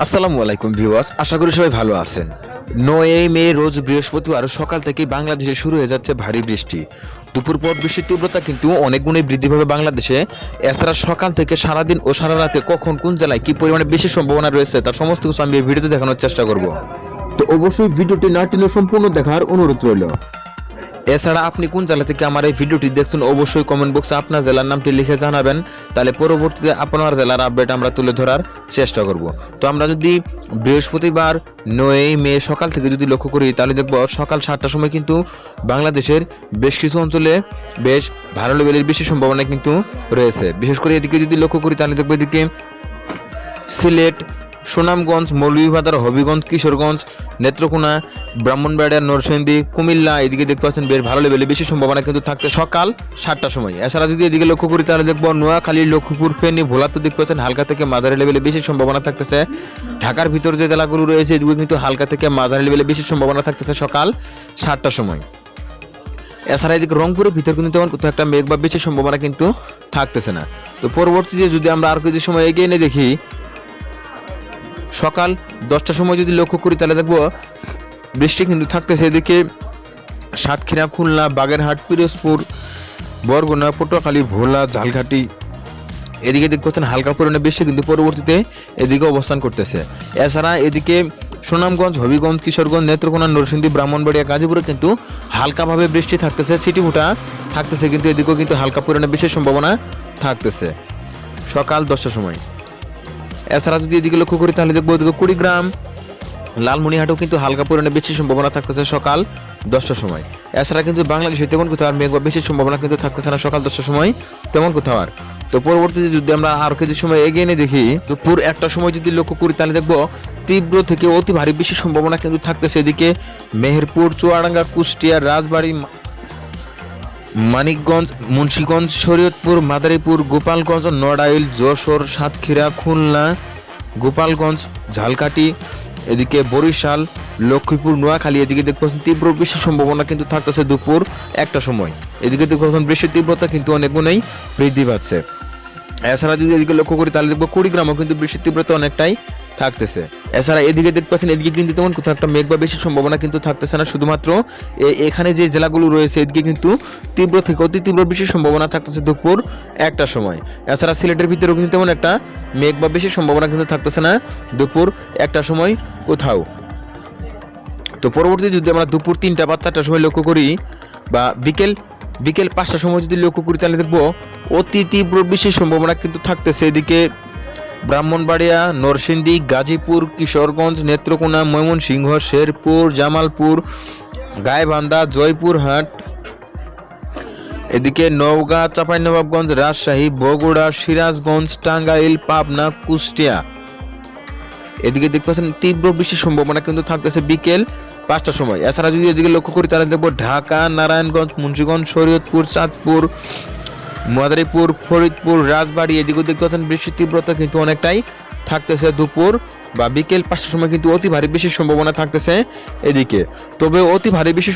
আসসালামু আলাইকুম ভিউয়ার্স, আশা করি সবাই ভালো আছেন। নয় মে রোজ বৃহস্পতিবার সকাল থেকে বাংলাদেশে শুরু হয়ে যাচ্ছে ভারী বৃষ্টি। দুপুর পর বৃষ্টির তীব্রতা কিন্তু অনেক গুণে বৃদ্ধি পাবে বাংলাদেশে। এছাড়া সকাল থেকে সারাদিন ও সারা রাতে কখন কোন জেলায় কি পরিমাণে বেশি সম্ভাবনা রয়েছে তার সমস্ত কিছু আমি ভিডিওতে দেখানোর চেষ্টা করব। তো অবশ্যই ভিডিওটি না টেনে সম্পূর্ণ দেখার অনুরোধ রইল। এছাড়া আপনি কোন জেলা থেকে আমার এই ভিডিওটি দেখছেন অবশ্যই কমেন্ট বক্সে আপনার জেলার নামটি লিখে জানাবেন। তাহলে পরবর্তীতে আপনার জেলার আপডেট আমরা তুলে ধরার চেষ্টা করব। তো আমরা যদি বৃহস্পতিবার নয় মে সকাল থেকে যদি লক্ষ্য করি, তাহলে দেখব সকাল সাতটার সময় কিন্তু বাংলাদেশের বেশ কিছু অঞ্চলে বেশ ভালো লেভেলের বেশি সম্ভাবনা কিন্তু রয়েছে। বিশেষ করে এদিকে যদি লক্ষ্য করি, তাহলে দেখব এদিকে সিলেট সুনামগঞ্জ, মৌলভীবাজার, হবিগঞ্জ, কিশোরগঞ্জ, নেত্রকোনা, ব্রাহ্মণবাড়িয়া, নরসিংদী, কুমিল্লা, এদিকে দেখতে পাচ্ছেন বেশ ভালো লেভেলে বেশি সম্ভাবনা কিন্তু থাকতে সকাল সাতটার সময়। এছাড়া যদি এদিকে লক্ষ্য করি তাহলে দেখব নোয়াখালী, লক্ষ্মীপুর, ফেনী ভোলাতে দেখতে পাচ্ছেন হালকা থেকে মাঝারি লেভেলে বেশি সম্ভাবনা থাকতেছে। ঢাকার ভিতর যে জেলাগুলো রয়েছে এদিকে কিন্তু হালকা থেকে মাঝারি লেভেলে বেশি সম্ভাবনা থাকতেছে সকাল সাতটার সময়। এছাড়া এদিকে রংপুরের ভিতর কিন্তু তেমন কোথাও একটা মেঘ বা বেশি সম্ভাবনা কিন্তু থাকতেছে না। তো পরবর্তীতে যদি আমরা আর কিছু সময় এগিয়ে এনে দেখি সকাল দশটার সময় যদি লক্ষ্য করি, তাহলে দেখব বৃষ্টি কিন্তু থাকতেছে। এদিকে সাতক্ষীরা, খুলনা, বাগেরহাট, পিরোজপুর, বরগুনা, পটুয়াখালী, ভোলা, ঝালঘাটি, এদিকে দেখতে পাচ্ছেন হালকা পরিমাণে বৃষ্টি কিন্তু পরবর্তীতে এদিকে অবস্থান করতেছে। এছাড়া এদিকে সুনামগঞ্জ, হবিগঞ্জ, কিশোরগঞ্জ, নেত্রকোনা, নরসিংদী, ব্রাহ্মণবাড়িয়া, গাজীপুরে কিন্তু হালকাভাবে বৃষ্টি থাকতেছে। সিটিভুটা থাকতেছে কিন্তু এদিকেও কিন্তু হালকা পরিমাণে বিশেষ সম্ভাবনা থাকতেছে সকাল দশটার সময়। এছাড়া যদি এদিকে লক্ষ্য করি, তাহলে দেখব এদিকে কুড়িগ্রাম লালমনিহাটেও কিন্তু হালকা পরিমাণে বেশি সম্ভাবনা থাকতেছে সকাল দশটার সময়। এছাড়া কিন্তু বাংলাদেশে তেমন কোথাও আর মেঘ বা বেশি সম্ভাবনা কিন্তু থাকতেছে না সকাল দশটার সময়, তেমন কোথাও আর। তো পরবর্তীতে যদি আমরা আর কিছু সময় এগিয়ে নিয়ে দেখি, দুপুর একটা সময় যদি লক্ষ্য করি, তাহলে দেখব তীব্র থেকে অতি ভারী বেশি সম্ভাবনা কিন্তু থাকতেছে এদিকে মেহেরপুর, চুয়াডাঙ্গা, কুষ্টিয়া, রাজবাড়ী মানিকগঞ্জ, মুন্সীগঞ্জ, শরীয়তপুর, মাদারীপুর, গোপালগঞ্জ, নড়াইল, যশোর, সাতক্ষীরা, খুলনা, গোপালগঞ্জ, ঝালকাঠি, এদিকে বরিশাল, লক্ষ্মীপুর, নোয়াখালী, এদিকে দেখতে পাচ্ছেন তীব্র বৃষ্টির সম্ভাবনা কিন্তু থাকতেছে দুপুর একটা সময়। এদিকে দেখতে পাচ্ছেন বৃষ্টির তীব্রতা কিন্তু অনেক গুণেই বৃদ্ধি পাচ্ছে। এছাড়া যদি এদিকে লক্ষ্য করি তাহলে দেখব কুড়িগ্রামও কিন্তু বৃষ্টির তীব্রতা অনেকটাই থাকতেছে। এছাড়া এদিকে দেখতে পাচ্ছেন, এদিকে কিন্তু তেমন কোথাও একটা মেঘ বা বেশি সম্ভাবনা কিন্তু থাকতেছে না। শুধুমাত্র এখানে যে জেলাগুলো রয়েছে, এদিকে কিন্তু তীব্র থেকে অতি তীব্র বেশি সম্ভাবনা থাকতেছে দুপুর একটা সময়। এছাড়া সিলেটের ভিতরেও কিন্তু তেমন একটা মেঘ বা বেশি সম্ভাবনা কিন্তু থাকতেছে না দুপুর একটা সময় কোথাও। তো পরবর্তী যদি আমরা দুপুর তিনটা বা চারটার সময় লক্ষ্য করি, বা বিকেল বিকেল পাঁচটার সময় যদি লক্ষ্য করি, তাহলে দেখব অতি তীব্র বেশি সম্ভাবনা কিন্তু থাকতেছে। এদিকে ব্রাহ্মণবাড়িয়া, নরসিংদী, গাজীপুর, কিশোরগঞ্জ, নেত্রকোনা, ময়মনসিংহ, শেরপুর, জামালপুর, গাইবান্ধা, জয়পুরহাট, এদিকে নওগাঁ, চাঁপাইনবাবগঞ্জ, রাজশাহী, বগুড়া, সিরাজগঞ্জ, টাঙ্গাইল, পাবনা, কুষ্টিয়া। এদিকে দেখতে পাচ্ছেন, তীব্র বৃষ্টির সম্ভাবনা কিন্তু থাকতেছে বিকেল পাঁচটার সময়। এছাড়া যদি এদিকে লক্ষ্য করি, তাহলে দেখব ঢাকা, নারায়ণগঞ্জ, মুন্সিগঞ্জ, শরীয়তপুর, চাঁদপুর মাদারীপুর, ফরিদপুর, রাজবাড়ি এদিকেও দেখতে পাচ্ছেন বৃষ্টির তীব্রতা কিন্তু অনেকটাই থাকতেছে দুপুর বা বিকেল পাঁচটার সময় কিন্তু অতি ভারী বৃষ্টির সম্ভাবনা থাকতেছে এদিকে। তবে অতি ভারী বৃষ্টি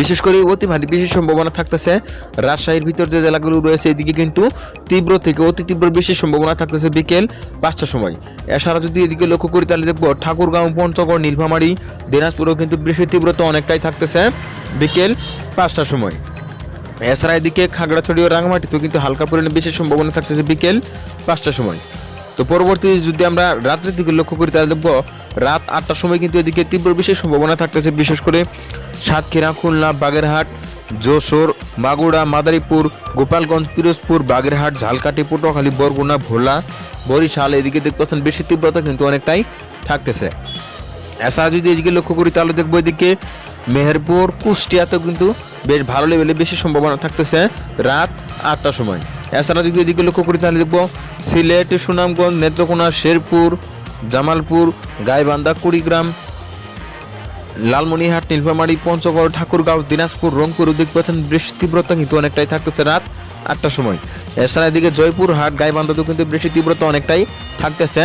বিশেষ করে অতি ভারী বেশি সম্ভাবনা থাকতেছে রাজশাহীর ভিতর যে জেলাগুলো রয়েছে এদিকে কিন্তু তীব্র থেকে অতি তীব্র বেশি সম্ভাবনা থাকতেছে বিকেল পাঁচটার সময়। এছাড়া যদি এদিকে লক্ষ্য করি তাহলে দেখব ঠাকুরগাঁও, পঞ্চগড়, নীলফামারী, দিনাজপুরেও কিন্তু বৃষ্টির তীব্রতা অনেকটাই থাকতেছে বিকেল পাঁচটার সময়। এছাড়া এদিকে খাগড়াছড়ি ও রাঙামাটিতেও কিন্তু হালকা পরিমাণে বেশি সম্ভাবনা থাকতেছে বিকেল পাঁচটার সময়। তো পরবর্তী যদি আমরা রাত্রের দিকে লক্ষ্য করি, তাহলে দেখব রাত আটটার সময় কিন্তু এদিকে তীব্র বিশেষ সম্ভাবনা থাকতেছে, বিশেষ করে সাতক্ষীরা, খুলনা, বাগেরহাট, যশোর মাগুড়া মাদারীপুর, গোপালগঞ্জ, পিরোজপুর, বাগেরহাট, ঝালকাঠি, পটুয়াখালী, বরগুনা, ভোলা, বরিশাল, এদিকে দেখতে পাচ্ছেন বেশি তীব্রতা কিন্তু অনেকটাই থাকতেছে। এছাড়া যদি এদিকে লক্ষ্য করি, তাহলে দেখব এদিকে মেহেরপুর, কুষ্টিয়াতেও কিন্তু বেশ ভালো লেভেলে বেশি সম্ভাবনা থাকতেছে রাত আটটার সময়। এছাড়া যদি এদিকে লক্ষ্য করি তাহলে দেখব সিলেট, সুনামগঞ্জ, নেত্রকোনা, শেরপুর, জামালপুর, গাইবান্ধা, কুড়িগ্রাম লালমনিহাট নীলফামারী, পঞ্চগড়, ঠাকুরগাঁও, দিনাজপুর, রংপুর দেখতে পাচ্ছেন বৃষ্টির তীব্রতা কিন্তু অনেকটাই থাকতেছে রাত আটটার সময়। এছাড়া এদিকে জয়পুর হাট গাইবান্ধাতেও কিন্তু বৃষ্টির তীব্রতা অনেকটাই থাকতেছে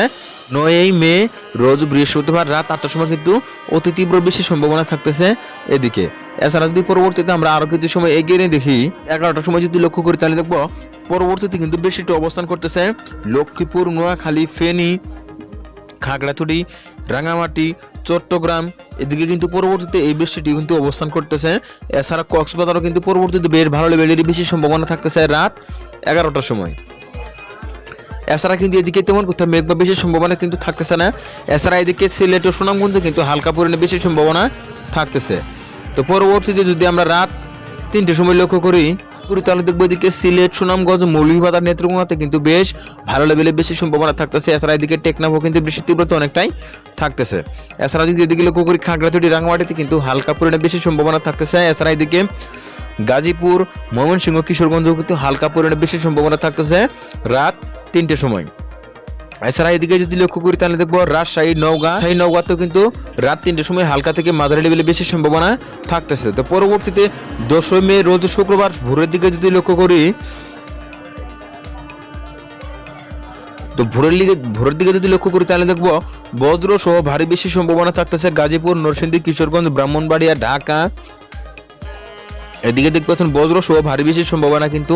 নয়ই মে, রোজ বৃহস্পতিবার রাত আটটার সময় কিন্তু অতি তীব্র বেশি সম্ভাবনা থাকতেছে এদিকে। এছাড়া যদি পরবর্তীতে আমরা আরও কিছু সময় এগিয়ে নিয়ে দেখি, এগারোটার সময় যদি লক্ষ্য করি তাহলে দেখব পরবর্তীতে কিন্তু একটু অবস্থান করতেছে লক্ষ্মীপুর, নোয়াখালী, ফেনী, খাগড়াছড়ি, রাঙামাটি, চট্টগ্রাম। এদিকে কিন্তু পরবর্তীতে এই বৃষ্টিটি কিন্তু অবস্থান করতেছে। এছাড়া কক্সবাজারও কিন্তু পরবর্তীতে বেশ ভালো লেভেলেরই বেশি সম্ভাবনা থাকতেছে রাত এগারোটার সময়। এছাড়া কিন্তু এদিকে তেমন কোথাও মেঘ বা বেশি সম্ভাবনা কিন্তু থাকতেছে না। এছাড়া এদিকে সিলেট ও সুনামগঞ্জে কিন্তু হালকা পরিমাণে বেশি সম্ভাবনা থাকতেছে। তো পরবর্তীতে যদি আমরা রাত তিনটের সময় লক্ষ্য করি করি তাহলে দেখব এদিকে সিলেট, সুনামগঞ্জ, মৌলভীবাজার, নেত্রকোনাতে কিন্তু বেশ ভালো লেভেলে বেশি সম্ভাবনা থাকতেছে। এছাড়া এদিকে টেকনাফও কিন্তু বৃষ্টির তীব্রতা অনেকটাই থাকতেছে। এছাড়া যদি এদিকে লক্ষ্য করি, খাগড়াছড়ি রাঙামাটিতে কিন্তু হালকা পরিমাণে বেশি সম্ভাবনা থাকতেছে। এছাড়া এদিকে গাজীপুর, ময়মনসিংহ, কিশোরগঞ্জেও কিন্তু হালকা পরিমাণে বেশি সম্ভাবনা থাকতেছে। রাত তিনটের সময়। এছাড়া এদিকে যদি লক্ষ্য করি তাহলে দেখব রাজশাহী, নওগাঁ। সেই নওগাঁতেও কিন্তু রাত তিনটের সময় হালকা থেকে মাঝারি লেভেলে বেশি সম্ভাবনা থাকতেছে। তো পরবর্তীতে দশই মে, রোজ শুক্রবার ভোরের দিকে যদি লক্ষ্য করি, তো ভোরের দিকে ভোরের দিকে যদি লক্ষ্য করি তাহলে দেখব বজ্র সহ ভারী বেশি সম্ভাবনা থাকতেছে গাজীপুর, নরসিংদী, কিশোরগঞ্জ, ব্রাহ্মণবাড়িয়া, ঢাকা। এদিকে দেখতে পাচ্ছেন বজ্র সহ ভারী বেশি সম্ভাবনা কিন্তু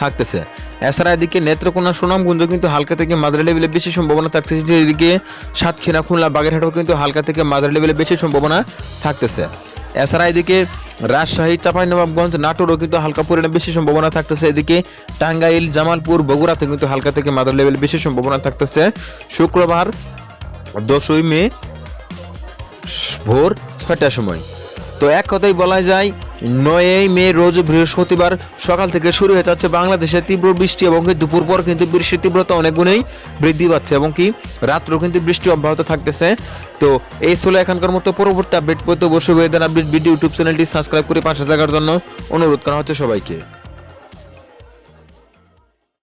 থাকতেছে। এছাড়া এদিকে নেত্রকোনা সুনামগঞ্জ কিন্তু হালকা থেকে মাঝারি লেভেলে বেশি সম্ভাবনা থাকতেছে। যে এদিকে সাতক্ষীরা, খুলনা, বাগেরহাটও কিন্তু হালকা থেকে মাঝারি লেভেলে বেশি সম্ভাবনা থাকতেছে। এছাড়া এদিকে রাজশাহী, চাঁপাইনবাবগঞ্জ, নাটোরও কিন্তু হালকা পরিমাণে বেশি সম্ভাবনা থাকতেছে। এদিকে টাঙ্গাইল, জামালপুর, বগুড়াতে কিন্তু হালকা থেকে মাঝারি লেভেলে বেশি সম্ভাবনা থাকতেছে। শুক্রবার দশই মে ভোর ছয়টার সময়। তো এক কথাই বলা যায় নয়ই মে রোজ বৃহস্পতিবার সকাল থেকে শুরু হয়ে যাচ্ছে বাংলাদেশে তীব্র বৃষ্টি এবং কি দুপুর পর কিন্তু বৃষ্টির তীব্রতা অনেক গুণেই বৃদ্ধি পাচ্ছে এবং কি রাত্রেও কিন্তু বৃষ্টি অব্যাহত থাকতেছে। তো এই ছিল এখানকার মতো পরবর্তী আপডেট পেতে অবশ্যই ওয়েদার আপডেট ভিডিও ইউটিউব চ্যানেলটি সাবস্ক্রাইব করে পাশে থাকার জন্য অনুরোধ করা হচ্ছে সবাইকে।